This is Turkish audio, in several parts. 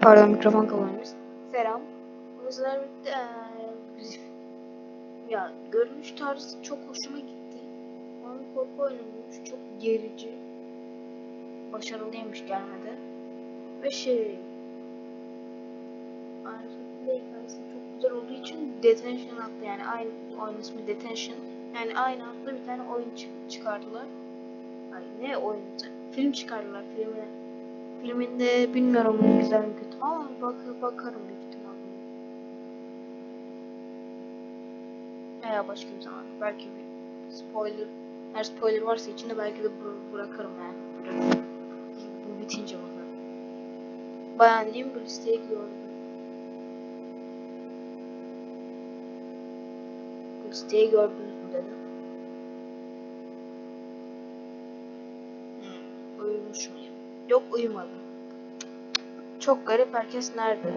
Pardon mikrofon kullanıyoruz. Selam. Sizlerle birlikte eee, ya görünüş tarzı çok hoşuma gitti. Onun korku oyunuymuş. Çok gerici. Başarılıymış gelmedi. Ve şey şekilde hikayesi çok güzel olduğu için Detention adlı yani aynı oyun ismi Detention. Yani aynı adlı bir tane oyun çık- çıkardılar. Ay ne oyunu? Film çıkardılar filmine. Filminde bilmiyorum güzel mi kötü ama bak bakarım büyük ihtimalle. Veya başka bir zaman. Belki bir spoiler, her spoiler varsa içinde belki de bıra- bırakırım yani. Bırakırım. Bu bitince bakarım. Beğendiğim bir listeye gidiyorum. Bu listeyi gördünüz Yok uyumadım. Çok garip herkes nerede?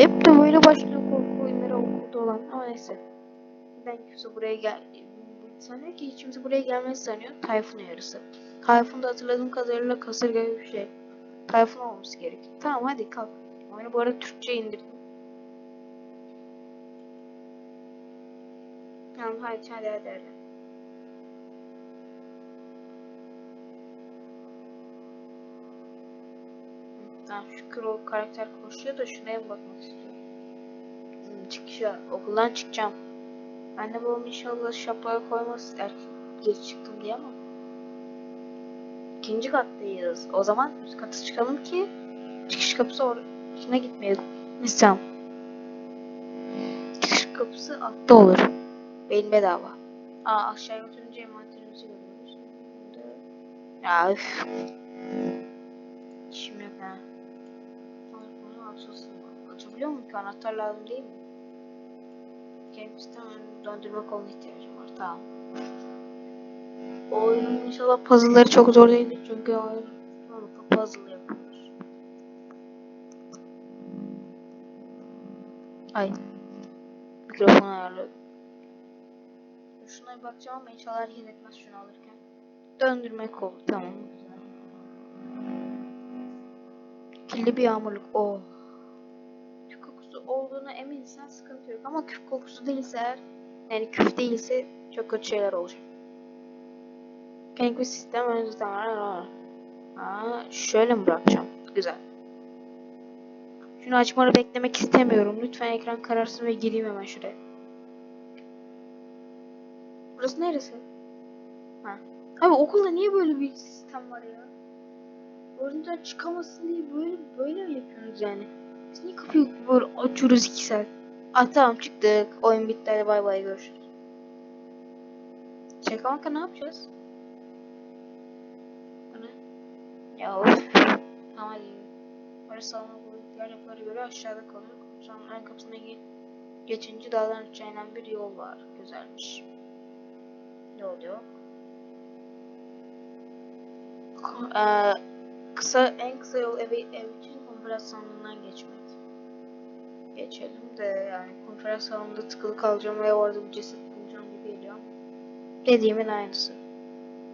Hep de böyle başlıyor korku oyunları okulda olan ama neyse. Ben kimse buraya gel... Sanıyor ki hiç kimse buraya gelmez sanıyor. Tayfun uyarısı. Tayfun da hatırladığım kadarıyla kasırga gibi bir şey. Tayfun olması gerek. Tamam hadi kalk. Oyunu bu arada Türkçe indirdim. Tamam hadi hadi hadi hadi. Tamam şükür o karakter koşuyor da şuraya bakmak istiyorum. Hmm, çıkışa okuldan çıkacağım. Anne babam inşallah şapkaya koymaz erken geç çıktım diye ama. İkinci kattayız. O zaman üst kata çıkalım ki çıkış kapısı or içine gitmeyelim. Tamam. Çıkış kapısı altta olur. Benim bedava. Aa aşağıya götürünce envanterimizi görüyoruz. Ya üf. İşim yok ha. Mı? Açabiliyor muyum ki? Anahtar lazım değil mi? Games'ten döndürme koluna ihtiyacım var. Tamam. O oyunun inşallah puzzle'ları çok zor değildir çünkü oyun puzzle yapıyoruz. Ay. Mikrofonu ayarladım. Şuna bir bakacağım ama inşallah hareket etmez şunu alırken. Döndürme kolu. Tamam. Kirli bir yağmurluk. Oh. Eminsen sıkıntı yok. Ama kül kokusu değilse yani küf değilse çok kötü şeyler olacak. Kendi sistem var. Aa, şöyle mi bırakacağım? Güzel. Şunu açmanı beklemek istemiyorum. Lütfen ekran kararsın ve gireyim hemen şuraya. Burası neresi? Ha. Abi okulda niye böyle bir sistem var ya? Oradan çıkamasın diye böyle böyle mi yapıyorsunuz yani? Biz niye kapıyı böyle açıyoruz iki saat? Ah tamam çıktık. Oyun bitti hadi bay bay görüşürüz. Şaka maka ne yapacağız? Bu ne? Ya of. Tamam hadi. Orası salona bu diğer yapılara göre aşağıda kalıyor. Salonun ön kapısına ge geçince dağların uçağından bir yol var. Güzelmiş. Yol yok. Ko- eee, kısa en kısa yol ev, ev için salonundan geçmek. Geçelim de yani konferans salonunda tıkılı kalacağım ve orada bir ceset bulacağım gibi geliyor. Dediğimin aynısı.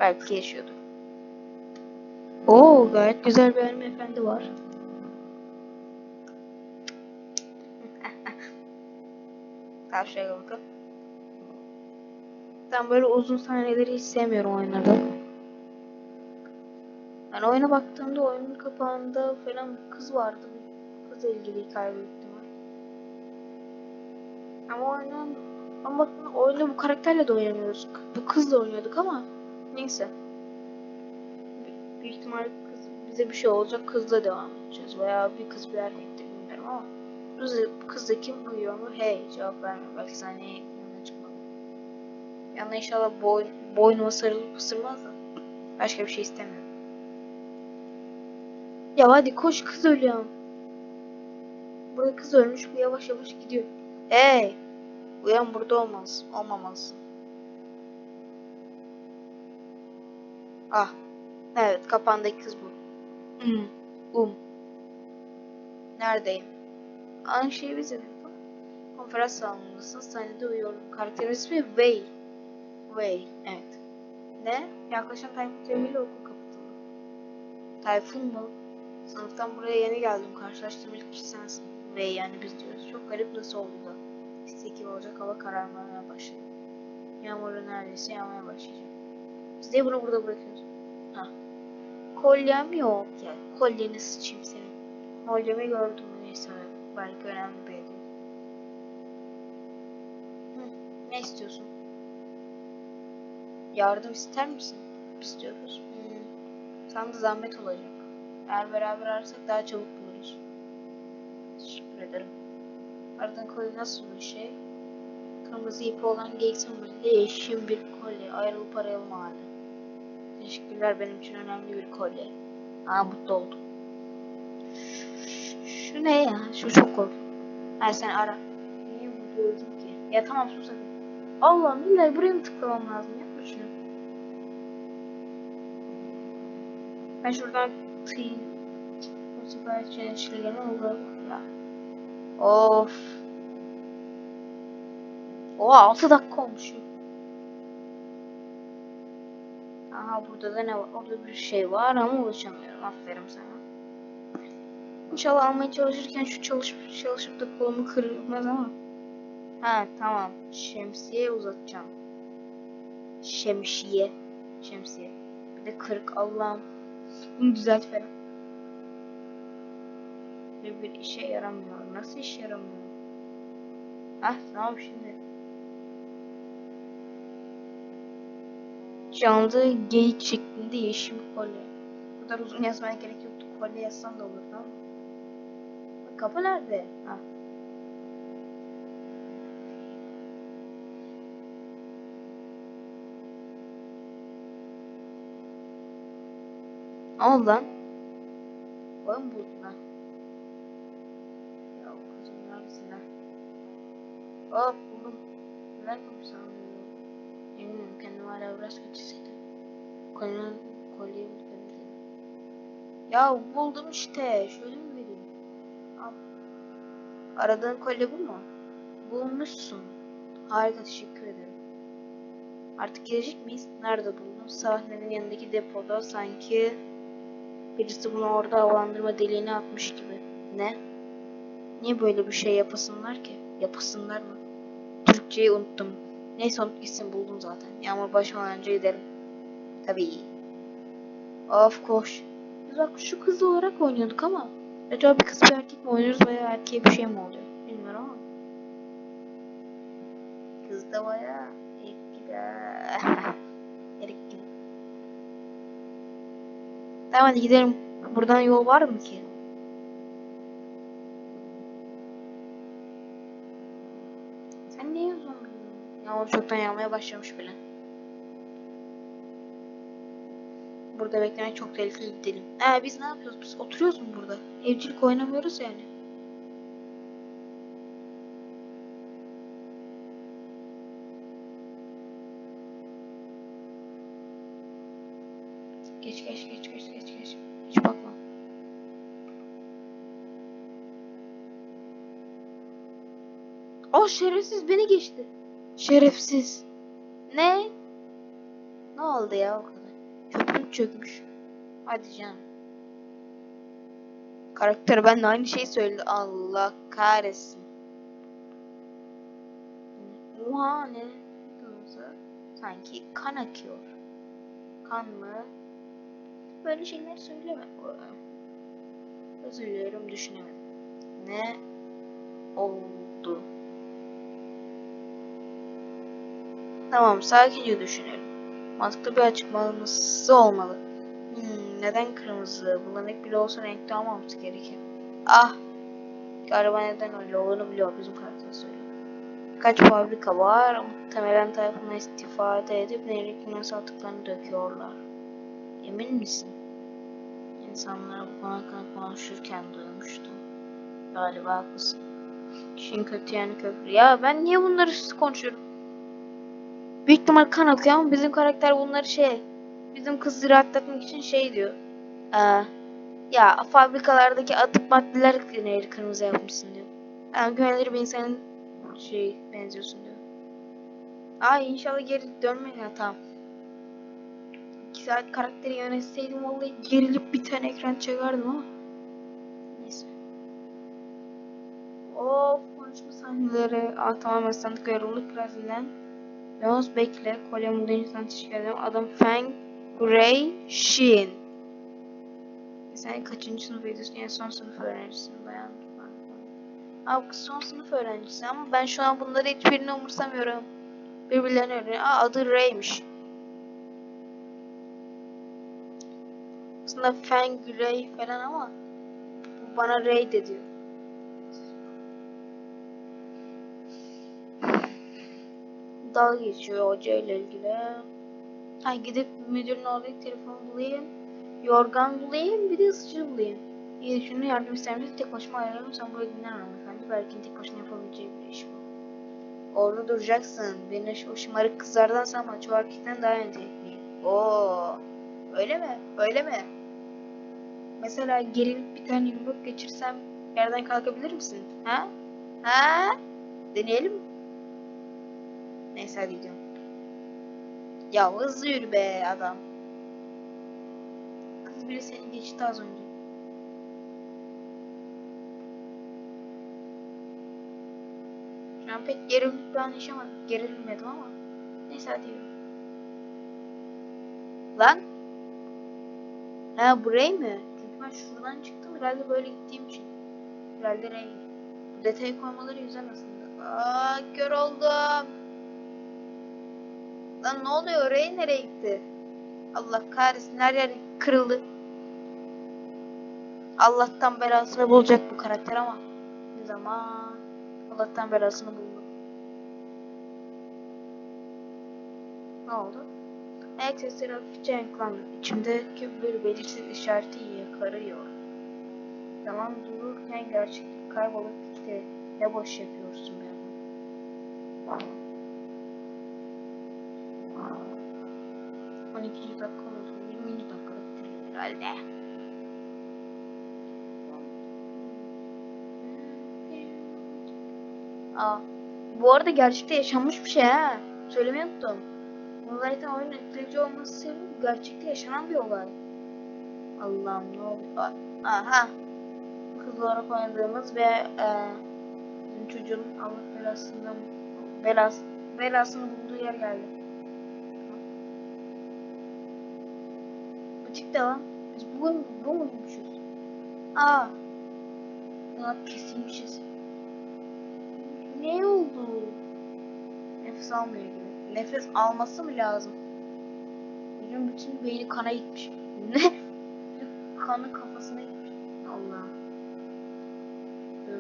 Belki yaşıyordur. Oo gayet güzel bir hanımefendi var. Tavşaya bakın. Ben böyle uzun sahneleri hiç sevmiyorum oyunlarda. Ben oyuna baktığımda oyunun kapağında falan kız vardı. Kızla ilgili hikaye. Ama oyunun ama bakın oyunda bu karakterle de oynamıyoruz. Bu kızla oynuyorduk ama neyse. Büyük- Büyük ihtimal kız bize bir şey olacak kızla devam edeceğiz. Veya bir kız bir erkek bilmiyorum ama kız, kızla kim uyuyor mu? Hey cevap vermiyor. Belki sahneye yanına çıkmadı. Yanına inşallah boy, boynuma sarılıp ısırmaz da. Başka bir şey istemiyorum. Ya hadi koş kız ölüyor. Burada kız ölmüş bu yavaş yavaş gidiyor. Hey! Uyan burada olmaz. Olmamalısın. Ah. Evet kapandaki kız bu. Hmm. Um. Neredeyim? Aynı şeyi biz dedik. Konferans salonundasın. Sahnede uyuyorum. Karakter ismi Wei. Wei. Evet. Ne? Yaklaşan Tayfun teoriyle okul kapatıldı. Tayfun mu? Sınıftan buraya yeni geldim. Karşılaştığım ilk kişi sensin. Ve yani biz diyoruz. Çok garip nasıl oldu 8 olacak hava kararmaya başladı. Yağmuru neredeyse yağmaya başlayacak. Biz niye bunu burada bırakıyoruz? Ha. Kolyem yok ya. Kolyeni sıçayım senin. Kolyemi gördüm neyse. Belki önemli bir hediye. Ne istiyorsun? Yardım ister misin? İstiyoruz. Hmm. Sana da zahmet olacak. Eğer beraber ararsak daha çabuk buluruz. Teşekkür ederim. Aradığın kolye nasıl bir şey? Kırmızı ipi olan geyik sembolüyle yeşil bir kolye. Ayrılıp arayalım hali. Teşekkürler benim için önemli bir kolye. Aa mutlu oldum. Şu, şu ne ya? Şu çok korkunç. Ha sen ara. Niye burada öldüm ki? Ya tamam sus hadi. Allah'ım illa buraya mı tıklamam lazım? Yapma şunu. Ben şuradan tıy... Bu sefer çelişkilerini olur ya. Of. O 6 dakika olmuş. Aha burada da ne var? Orada bir şey var ama ulaşamıyorum. Aferin sana. İnşallah almaya çalışırken şu çalışıp çalışıp da kolumu kırmaz ama. Ha tamam. Şemsiye uzatacağım. Şemsiye. Şemsiye. Bir de kırık Allah'ım. Bunu düzelt Ferhat. Bir işe yaramıyor. Nasıl işe yaramıyor? Ah tamam şimdi. Canlı geyik şeklinde yeşil kolye. Bu kadar uzun yazmaya gerek yoktu. Kolye yazsan da olurdu ama. Bak, Kapı nerede? Ha. Ne oldu lan? Oğlum buldun ha. Hop buldum. Neler yapıyorsun sanıyorum. Eminim kendimi hala kötü hissediyorum. Kolyeyi, kolyeyi buldum. Ya buldum işte. Şöyle mi vereyim? Al. Aradığın kolye bu mu? Bulmuşsun. Harika teşekkür ederim. Artık gelecek miyiz? Nerede buldun? Sahnenin yanındaki depoda sanki birisi bunu orada havalandırma deliğine atmış gibi. Ne? Niye böyle bir şey yapasınlar ki? Yapasınlar mı? Türkçeyi unuttum. Neyse unut gitsin buldum zaten. Yağmur başlamadan önce gidelim. Tabii. Of koş. Biz bak şu kız olarak oynuyorduk ama acaba bir kız bir erkek mi oynuyoruz veya erkeğe bir şey mi oluyor? Bilmiyorum ama. Kız da bayağı erik erik gibi. Tamam hadi gidelim. Buradan yol var mı ki? Yağmur çoktan yağmaya başlamış bile. Burada beklemek çok tehlikeli gidelim. Ee biz ne yapıyoruz? Biz oturuyoruz mu burada? Evcilik oynamıyoruz yani. Geç geç geç geç geç geç. Hiç bakma. O şerefsiz beni geçti. Şerefsiz. Ne? Ne oldu ya o kadar? Köprü çökmüş. Hadi canım. Karakter benimle aynı şeyi söyledi. Allah kahretsin. Oha ne? Sanki kan akıyor. Kan mı? Böyle şeyler söyleme. Özür diliyorum düşünemedim. Ne oldu? Tamam sakince düşünelim. Mantıklı bir açıklaması olmalı. Hmm, neden kırmızı? Bulanık bile olsa renkli olmaması gerekir. Ah! Galiba neden öyle olduğunu biliyor bizim karakter söylüyor. Birkaç fabrika var. Muhtemelen tarafından istifade edip nehri kimyasal atıklarını döküyorlar. Emin misin? İnsanlara bu konu konuşurken duymuştum. Galiba haklısın. İşin kötü yani köprü. Ya ben niye bunları konuşuyorum? Büyük ihtimal kan akıyor ama bizim karakter bunları şey bizim kız rahatlatmak için şey diyor. Ee, ya fabrikalardaki atık maddeler neyi kırmızı yapmışsın diyor. Yani güvenilir bir insanın şey benziyorsun diyor. Aa inşallah geri dönmeyin ya tamam. 2 saat karakteri yönetseydim vallahi gerilip bir tane ekran çekerdim ama. Neyse. Of konuşma sahneleri. Aa tamam sandık yorulduk biraz. Leons Bekle, Kolye Mudanistan teşekkür ederim. Adam Feng Gray Shin. Sen kaçıncı sınıf ediyorsun? En son sınıf öğrencisin bayan. Abi kız son sınıf öğrencisi ama ben şu an bunları hiçbirini umursamıyorum. Birbirlerini öğreniyor. Aa adı Ray'miş. Aslında Feng Ray falan ama bu bana Ray de diyor. Dalga geçiyor hoca ile ilgili. Ay gidip müdürün oraya telefon bulayım. Yorgan bulayım bir de ısıtıcı bulayım. İyi düşündüm yardım istermişsin tek başıma ayarlarım sen buraya dinlen hanımefendi. Belki tek başına yapabileceği bir iş bu. Orada duracaksın. Beni o şımarık kızlardan sanma. Çoğu erkekten daha nitelikliyim. Oo. Öyle mi? Öyle mi? Mesela gerilip bir tane yumruk geçirsem yerden kalkabilir misin? Ha? Ha? Deneyelim mi? Neyse hadi gidiyorum. Ya hızlı yürü be adam. Kız biri seni geçti az önce. Şu an pek gerildik bir an yaşamadım. Gerilmedim ama. Neyse hadi yürü. Lan. Ha burayı mı? Çünkü ben şuradan çıktım herhalde böyle gittiğim için. Herhalde renk. Bu detayı koymaları güzel aslında. Aa kör oldum. Lan ne oluyor? Ray nereye gitti? Allah kahretsin her yer kırıldı. Allah'tan belasını bulacak bu karakter ama. Ne zaman? Allah'tan belasını buldu. Ne oldu? Ayak sesleri hafifçe yankılandı. İçimdeki bir belirsiz işareti yakarıyor. Zaman dururken gerçeklik kaybolup gitti. Ne boş yapıyorsun be adam. 12. dakika oldu. 20. dakikada bitiriyor herhalde. Aa, bu arada gerçekte yaşanmış bir şey ha. Söylemeyi unuttum. Bu zaten etkileyici olması sebebi gerçekte yaşanan bir olay. Allah'ım ne? Aa, Aha. Kız olarak oynadığımız ve e, çocuğun Allah belasından belas, belasını bulduğu yer geldi. Çıktı lan. Biz bu, bu muymuşuz? Aa. Daha kesilmişiz. Ne oldu? Nefes almıyor gibi. Nefes alması mı lazım? Çocuğun bütün beyni kana gitmiş. Ne? Kanı kafasına gitmiş. Allah.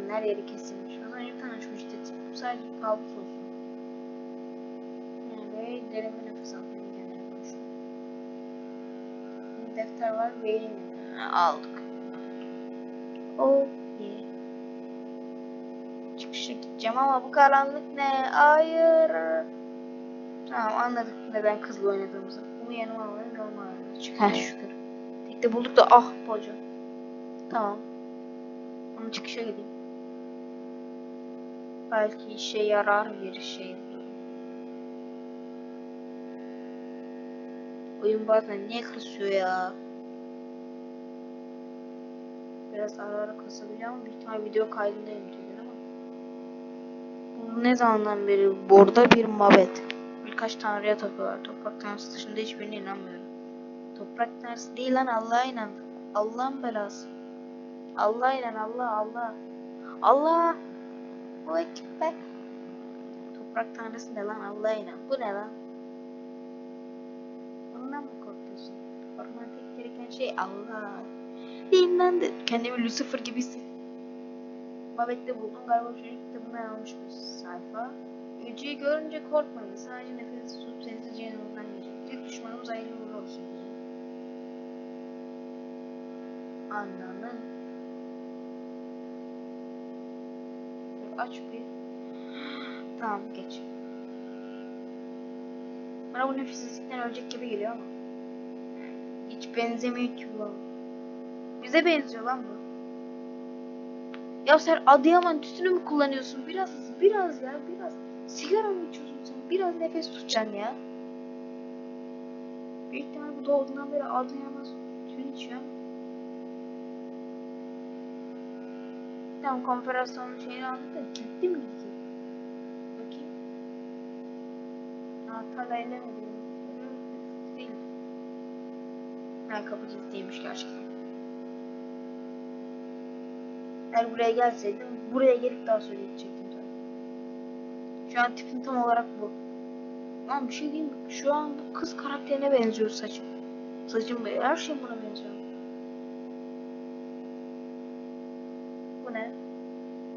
Her yeri kesilmiş. Az önce bir tane. Bu sadece kabus olsun. Yani böyle derin bir nefes almaya Defter var. Vereyim. Aldık. Yeah. Çıkışa gideceğim ama bu karanlık ne? Hayır. Tamam anladık neden kızla oynadığımızı. Bunu yanıma alalım yoluma alalım. Çıkar şükür. Tek de bulduk da ah boca. Tamam. Onu çıkışa gideyim. Belki işe yarar bir şey. Oyun bazen niye kasıyor ya? Biraz ara ara kasabiliyor ama büyük ihtimal video kaydında yürütüyor ama. Bu ne zamandan beri burada bir mabet. Birkaç tanrıya tapıyorlar. Toprak tanrısı dışında hiçbirine inanmıyorum. Toprak tanrısı değil lan Allah'a inandık. Allah'ın belası. Allah'a inan Allah Allah. Allah. Bu ekber. Toprak tanrısı ne lan Allah'a inan. Bu ne lan? Bundan mı korkuyorsun? Korkman tek gereken şey Allah. İnandı. Kendimi Lucifer gibi hissettim. Mabette buldum. Galiba çocuk kitabından almış bir sayfa. Yüceyi görünce korkmayın. Sadece nefes tutup sessizce yanımdan geçin. Tek düşmanımız hayırlı uğurlu olsun. Anlamın. Dur, Aç bir. Tamam geç. Bana bu nefessizlikten ölecek gibi geliyor ama. Hiç benzemiyor ki bu. Bize benziyor lan bu. Ya sen Adıyaman tütünü mü kullanıyorsun? Biraz biraz ya biraz. Sigara mı içiyorsun sen? Biraz nefes tutacaksın ya. Büyük ihtimalle bu doğduğundan beri Adıyaman tütün içiyor. Tamam konferans sonu şeyini anladım. Gitti mi gitti? Bakayım. Anahtarla elemedim. Değil. Ha kapı kilitliymiş gerçekten. Eğer buraya gelseydim buraya gelip daha gidecektim tabii. Şu an tipim tam olarak bu. Lan bir şey diyeyim? Şu an bu kız karakterine benziyor saçım. Saçım böyle her şey buna benziyor. Bu ne?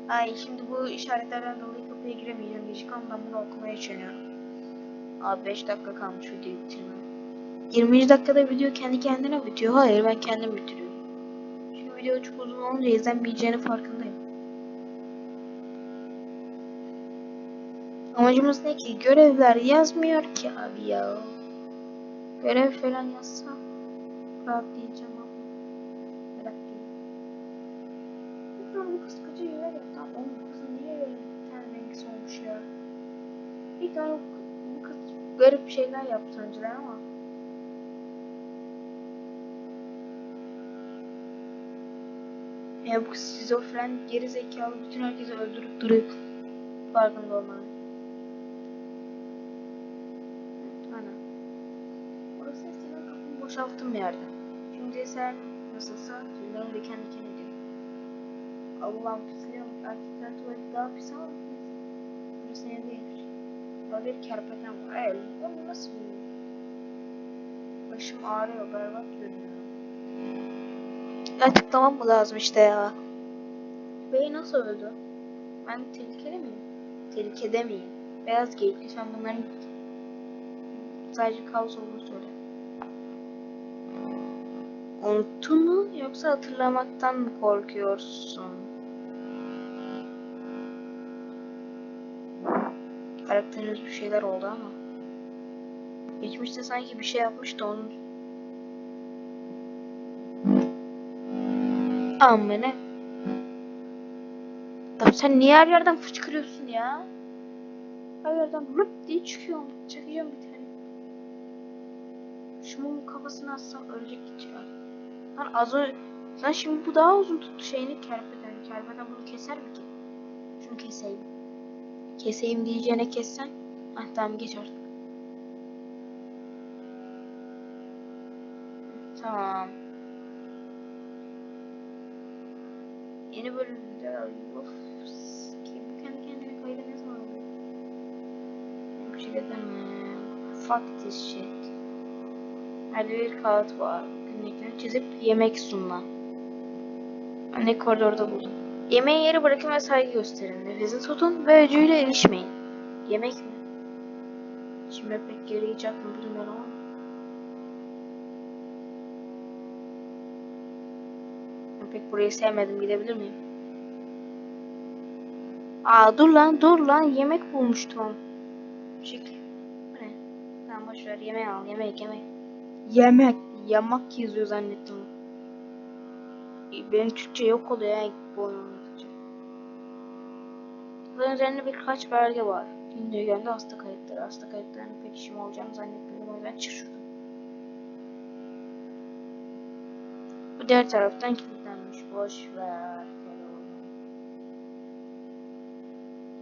Ay şimdi bu işaretlerden dolayı kapıya giremeyeceğim diyecek ama ben bunu okumaya çalışıyorum. Abi 5 dakika kalmış videoyu bitirmeye. 20. dakikada video kendi kendine bitiyor. Hayır ben kendim bitiriyorum. Video çok uzun olunca izlenmeyeceğinin farkındayım. Amacımız ne ki? Görevler yazmıyor ki abi ya. Görev falan yazsa rahatlayacağım ama. Rahatlayayım. Lütfen bu kız kaçı yer yap. Tamam bu kızın niye öyle bir tane rengi olmuş ya? Bir tane bu kız garip şeyler yaptı önceden ama. Ya bu şizofren, geri zekalı, bütün herkesi öldürüp duruyor. Farkında olmalı. Ana. Orası eskiden kapımı boşalttım bir yerde. Şimdi sen nasılsa tüylerim diken diken ediyor. Allah'ım pisliyorum. Erkekler tuvaleti daha pis ama neyse. Burası senin değilmiş. Böyle bir kerpeten var. El. Bu nasıl bir... Başım ağrıyor. Berbat görünüyor. Açıklamam mı lazım işte ya? Bey nasıl öldü? Ben tehlikeli miyim? Tehlikede miyim? Beyaz geyik lütfen bunların sadece kaos olduğunu söyle. Unuttun mu yoksa hatırlamaktan mı korkuyorsun? Karakteriniz bir şeyler oldu ama. Geçmişte sanki bir şey yapmıştı onun. Amene. Tamam sen niye her yerden fışkırıyorsun ya? Her yerden rıp diye çıkıyorum. Çakıyorum bir tane. Şu mumun kafasını atsam ölecek geçer. Lan az önce... Lan şimdi bu daha uzun tuttu şeyini kerpeten. Kerpeten bunu keser mi ki? Şunu keseyim. Keseyim diyeceğine kessen. Ah tamam geç artık. Tamam. Yeni bölümde of ki bu kendi kendine kaydı ne zaman oluyor? Bir şey demem. Fuck this shit. Hadi bir kağıt var. Günlüklerini çizip yemek sunma. Anne koridorda buldum. Yemeği yere bırakın ve saygı gösterin. Nefesi tutun ve öcüyle ilişmeyin. Yemek mi? Şimdi pek yarayacak mı bilmiyorum ama. Pek burayı sevmedim. Gidebilir miyim? Aa dur lan dur lan. Yemek bulmuştum. Şekil. Bu ne? Tamam boşver. Yemeği al. Yemek yemek. Yemek. Yamak yazıyor zannettim. Benim Türkçe yok oluyor ya bu oyun oynadıkça. Bunun üzerinde birkaç belge var. Gündüzgende hasta kayıtları. Hasta kayıtlarının pek işim olacağını zannetmiyorum. O yüzden çık şuradan. Bu diğer taraftan kilitlenmiş. Boş ver.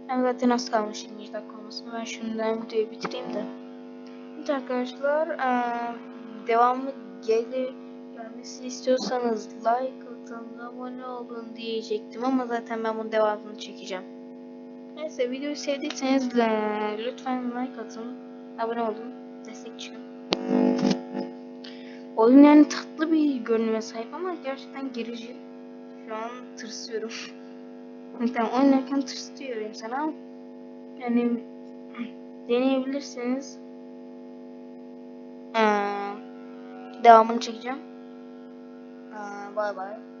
Ben zaten az kalmış 20 dakika olmasın. Ben şimdiden videoyu bitireyim de. Evet arkadaşlar. eee, devamlı gelir gelmesini istiyorsanız like atın, abone olun diyecektim ama zaten ben bunun devamını çekeceğim. Neyse videoyu sevdiyseniz lütfen like atın, abone olun, destek çıkın. Oyun yani tatlı bir görünüme sahip ama gerçekten gerici. Şu an tırsıyorum. tamam oynarken tırsıyor insan ama yani deneyebilirseniz eee, devamını çekeceğim. Bye bye.